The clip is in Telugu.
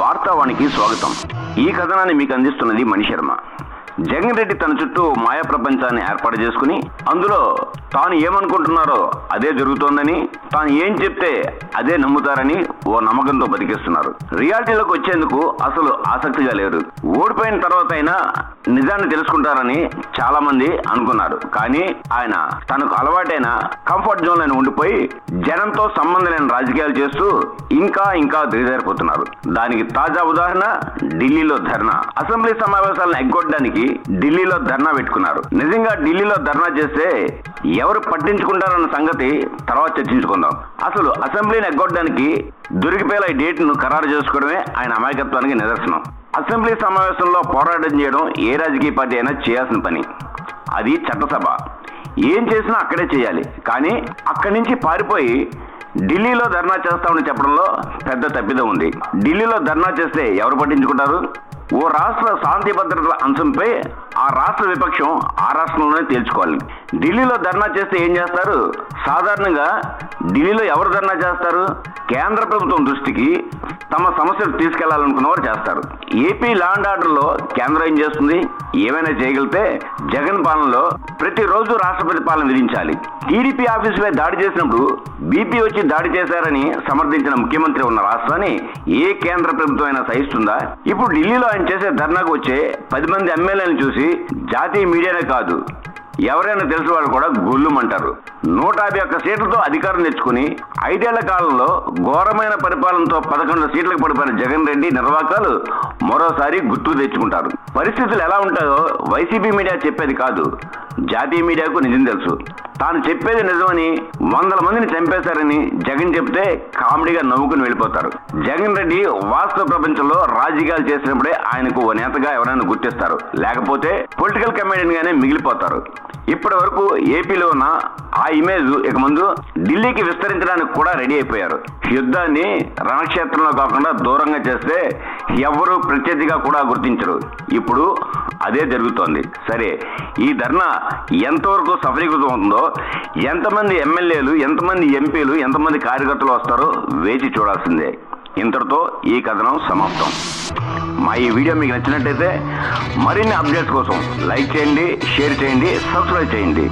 వార్తావానికి స్వాగతం. ఈ కథనాన్ని మీకు అందిస్తున్నది మణిశర్మ. జగన్ రెడ్డి తన చుట్టూ మాయా ప్రపంచాన్ని ఏర్పాటు చేసుకుని అందులో తాను ఏమనుకుంటున్నారో అదే జరుగుతోందని తాను ఏం చెప్తే అదే నమ్ముతారని ఓ నమ్మకంతో బతికేస్తున్నారు. రియాలిటీలోకి వచ్చేందుకు అసలు ఆసక్తిగా లేరు. ఓడిపోయిన తర్వాత అయినా నిజాన్ని తెలుసుకుంటారని చాలా మంది అనుకున్నారు. కానీ ఆయన తనకు అలవాటైన కంఫర్ట్ జోన్లో ఉండిపోయి జనంతో సంబంధం లేని రాజకీయాలు చేస్తూ ఇంకా ఇంకా దిగజారిపోతున్నారు. దానికి తాజా ఉదాహరణ ఢిల్లీలో ధర్నా. అసెంబ్లీ సమావేశాలను ఎగ్గొట్టడానికి ఢిల్లీలో ధర్నా పెట్టుకున్నారు. నిజంగా ఢిల్లీలో ధర్నా చేస్తే ఎవరు పట్టించుకుంటారన్న సంగతి తర్వాత చర్చించుకుందాం. అసలు అసెంబ్లీని ఎగ్గొట్టడానికి దొరికిపోయేలా ఈ డేట్ను ఖరారు చేసుకోవడమే ఆయన అమాయకత్వానికి నిదర్శనం. అసెంబ్లీ సమావేశంలో పోరాటం చేయడం ఏ రాజకీయ పార్టీ అయినా చేయాల్సిన పని. అది చట్టసభ. ఏం చేసినా అక్కడే చేయాలి. కానీ అక్కడి నుంచి పారిపోయి ఢిల్లీలో ధర్నా చేస్తామని చెప్పడంలో పెద్ద తప్పిదం ఉంది. ఢిల్లీలో ధర్నా చేస్తే ఎవరు పట్టించుకుంటారు? ఓ రాష్ట్ర శాంతి భద్రతల అంశంపై ఆ రాష్ట్ర విపక్షం ఆ రాష్ట్రంలోనే తేల్చుకోవాలి. ఢిల్లీలో ధర్నా చేస్తే ఏం చేస్తారు? సాధారణంగా ఢిల్లీలో ఎవరు ధర్నా చేస్తారు? కేంద్ర ప్రభుత్వం దృష్టికి తమ సమస్యలు తీసుకెళ్ళాలనుకున్న వారు చేస్తారు. ఏపీ లాండ్ ఆర్డర్లో కేంద్రం ఏం చేస్తుంది? ఏమైనా చేయగలిగితే జగన్ పాలనలో ప్రతిరోజు రాష్ట్రపతి పాలన విధించాలి. టీడీపీ ఆఫీసుపై దాడి చేసినప్పుడు బీపీ వచ్చి దాడి చేశారని సమర్థించిన ముఖ్యమంత్రి ఉన్న రాష్ట్రాన్ని ఏ కేంద్ర ప్రభుత్వం అయినా సహిస్తుందా? ఇప్పుడు ఢిల్లీలో ఆయన చేసే ధర్నాకు వచ్చే పది మంది ఎమ్మెల్యేలను చూసి జాతీయ మీడియానే కాదు ఎవరైనా తెలిసిన వాళ్ళు కూడా గొల్లుమంటారు నూట యాభై ఒక్క సీట్లతో అధికారం తెచ్చుకుని ఐదేళ్ళ కాలంలో ఘోరమైన పరిపాలనతో పదకొండు సీట్లకు పడిపోయిన జగన్ రెడ్డి నిర్వాకాలు మరోసారి గుర్తు తెచ్చుకుంటారు. పరిస్థితులు ఎలా ఉంటాయో వైసీపీ మీడియా చెప్పేది కాదు. జాతీయ మీడియాకు నిజం తెలుసు. తాను చెప్పేది నిజమని వందల మందిని చంపేశారని జగన్ చెప్తే కామెడీగా నవ్వుకుని వెళ్ళిపోతారు. జగన్ రెడ్డి వాస్తవ ప్రపంచంలో రాజకీయాలు చేసినప్పుడే ఆయనకు ఓ నేతగా ఎవరైనా గుర్తిస్తారు. లేకపోతే పొలిటికల్ కమెడియన్ గానే మిగిలిపోతారు. ఇప్పటి వరకు ఏపీలో ఉన్న ఆ ఇమేజ్ ఇక ముందు ఢిల్లీకి విస్తరించడానికి కూడా రెడీ అయిపోయారు. యుద్ధాన్ని రణక్షేత్రంలో కాకుండా దూరంగా చేస్తే ఎవరు ప్రత్యర్థిగా కూడా గుర్తించరు. ఇప్పుడు అదే జరుగుతోంది. సరే ఈ ధర్నా ఎంతవరకు సఫలీకృతం అవుతుందో ఎంతమంది ఎమ్మెల్యేలు ఎంతమంది ఎంపీలు ఎంతమంది కార్యకర్తలు వస్తారో వేచి చూడాల్సిందే. ఇంతటితో ఈ కథనం సమాప్తం. మా ఈ వీడియో మీకు నచ్చినట్టయితే మరిన్ని అప్డేట్స్ కోసం లైక్ చేయండి షేర్ చేయండి సబ్స్క్రైబ్ చేయండి.